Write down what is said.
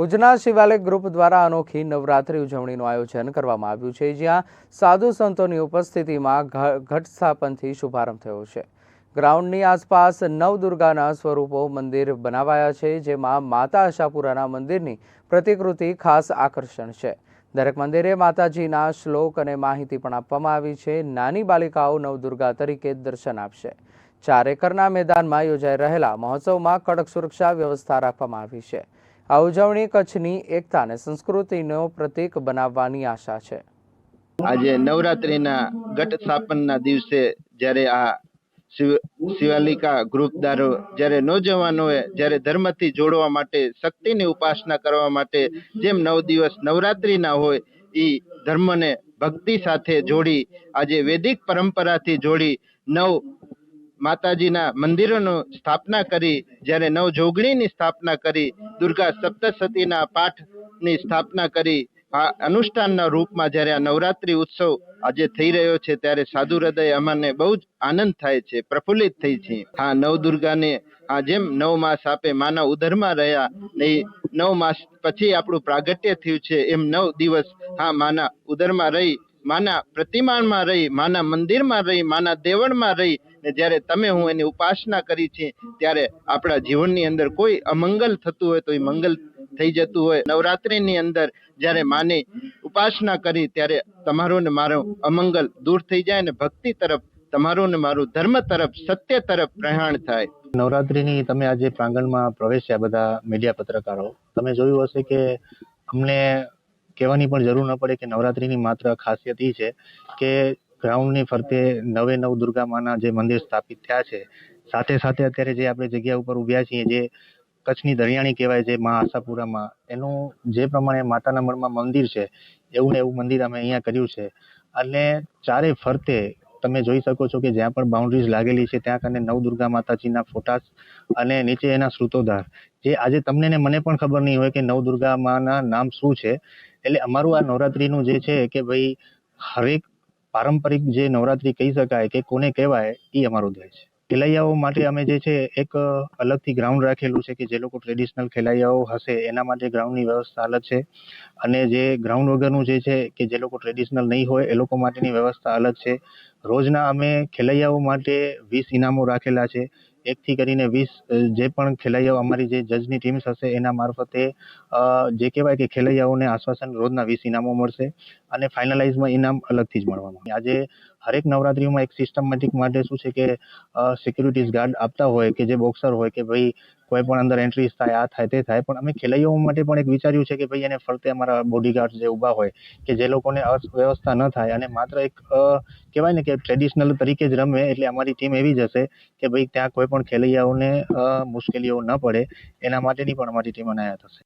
ઉજના શિવાલય group દ્વારા અનોખી નવરાત્રી ઉજવણીનું આયોજન કરવામાં આવ્યું છે, જ્યાં સાધુ સંતોની ઉપસ્થિતિમાં ઘટ સ્થાપનથી શુભારંભ થયો છે. ગ્રાઉન્ડની આસપાસ નવદુર્ગાના સ્વરૂપો મંદિર બનાવાયા છે, જેમાં માતા આશાપુરાના મંદિરની પ્રતિકૃતિ ખાસ આકર્ષણ છે. દરેક મંદિરે માતાજીના શ્લોક અને માહિતી પણ આપવામાં આવી છે. નાની બાલિકાઓ નવદુર્ગા તરીકે દર્શન આપશે. ચાર એકરના મેદાનમાં યોજાઈ રહેલા મહોત્સવમાં કડક સુરક્ષા વ્યવસ્થા રાખવામાં આવી છે. આ ઉજવણી કચ્છની એકતા અને સંસ્કૃતિનો પ્રતીક બનાવવાની આશા છે. આજે નવરાત્રિના ઘટ સ્થાપનના દિવસે જ્યારે આ શિવાલિકા ગ્રુપદારો જ્યારે નોજવાનોએ જ્યારે ધર્મથી જોડવા માટે શક્તિની ઉપાસના કરવા માટે જેમ નવ દિવસ નવરાત્રિના હોય એ ધર્મને ભક્તિ સાથે જોડી, આજે વૈદિક પરંપરાથી જોડી નવ માતાજીના મંદિરોનો સ્થાપના કરી, જ્યારે નવ જોગણીની સ્થાપના કરી દુર્ગા સપ્તસતીના પાઠની સ્થાપના કરી. આ અનુષ્ઠાનના રૂપમાં જ્યારે આ નવરાત્રી ઉત્સવ આજે થઈ રહ્યો છે, ત્યારે સાધુ હૃદય અમને બહુ જ આનંદ થાય છે, પ્રફુલ્લિત થઈ છે. હા નવદુર્ગાને આ જેમ નવ માસ આપે માના ઉદરમાં રહ્યા, ને નવ માસ પછી આપણું પ્રાગટ્ય થયું છે, એમ નવ દિવસ હા માના ઉદરમાં રહી, માના પ્રતિમામાં રહી, માના મંદિરમાં રહી, માના દેવળમાં રહી ને જ્યારે તમે હું એની ઉપાસના કરી છે, ત્યારે આપણા જીવનની અંદર કોઈ અમંગલ થતું હોય તો એ મંગલ થઈ જતું હોય. નવરાત્રિની અંદર જ્યારે માની ઉપાસના કરી, ત્યારે તમારો ને મારો અમંગલ દૂર થઈ જાય ને ભક્તિ તરફ, તમારું ને મારું ધર્મ તરફ, સત્ય તરફ પ્રયાણ થાય. નવરાત્રિની તમે આજે પ્રાંગણમાં પ્રવેશ્યા બધા મીડિયા પત્રકારો. તમે જોયું હશે કે અમને કહેવાની પણ જરૂર ન પડે કે નવરાત્રિની માત્ર ખાસિયત એ છે કે ગ્રાઉન્ડની ફરતે નવે નવ દુર્ગા માના જે મંદિર સ્થાપિત થયા છે, સાથે સાથે અત્યારે જે આપણે જગ્યા ઉપર ઊભ્યા છીએ, જે કચ્છની દરિયાણી કહેવાય છે મા આશાપુરામાં, એનું જે પ્રમાણે માતાના મળમાં મંદિર છે, એવું ને એવું મંદિર અમે અહીંયા કર્યું છે. અને ચારે ફરતે તમે જોઈ શકો છો કે જ્યાં પણ બાઉન્ડ્રીઝ લાગેલી છે, ત્યાં કને નવદુર્ગા માતાજીના ફોટાસ અને નીચે એના શ્રુતોધાર જે આજે તમને ને મને પણ ખબર નહીં હોય કે નવદુર્ગા માના નામ શું છે, એટલે અમારું આ નવરાત્રીનું જે છે કે ભાઈ હરેક પારંપરિક જે નવરાત્રી કહી શકાય કે કોને કહેવાય, એ અમારો ધ્યેય છે. ખેલૈયાઓ માટે અમે જે છે, એક અલગથી ગ્રાઉન્ડ રાખેલું છે કે જે લોકો ટ્રેડિશનલ ખેલૈયાઓ હશે, એના માટે ગ્રાઉન્ડની વ્યવસ્થા અલગ છે. અને જે ગ્રાઉન્ડ વગરનું જે છે, કે જે લોકો ટ્રેડિશનલ નહીં હોય, એ લોકો માટેની વ્યવસ્થા અલગ છે. રોજના અમે ખેલૈયાઓ માટે વીસ ઇનામો રાખેલા છે. એકથી કરીને વીસ જે પણ ખેલૈયાઓ અમારી જે જજની ટીમ્સ હશે, એના મારફતે જે કહેવાય કે ખેલૈયાઓને આશ્વાસન રોજના વીસ ઇનામો મળશે અને ફાઇનલાઇઝમાં ઇનામ અલગથી જ મળવાનું આજે હરેક નવરાત્રીમાં એક સિસ્ટમેટિક માટે શું છે કે સિક્યુરિટીઝ ગાર્ડ આપતા હોય કે જે બોક્સર હોય કે ભાઈ કોઈ પણ અંદર એન્ટ્રીઝ થાય, આ થાય, તે થાય. પણ અમે ખેલૈયાઓ માટે પણ એક વિચાર્યું છે કે ભાઈ એને ફરતે અમારા બોડીગાર્ડ જે ઊભા હોય કે જે લોકોને અવ્યવસ્થા ન થાય. અને માત્ર એક કહેવાય ને કે ટ્રેડિશનલ તરીકે જ રમે એટલે અમારી ટીમ એવી જ હશે કે ભાઈ ત્યાં કોઈ પણ ખેલૈયાઓને મુશ્કેલીઓ ન પડે. એના માટેની પણ અમારી ટીમ અનાયત હશે.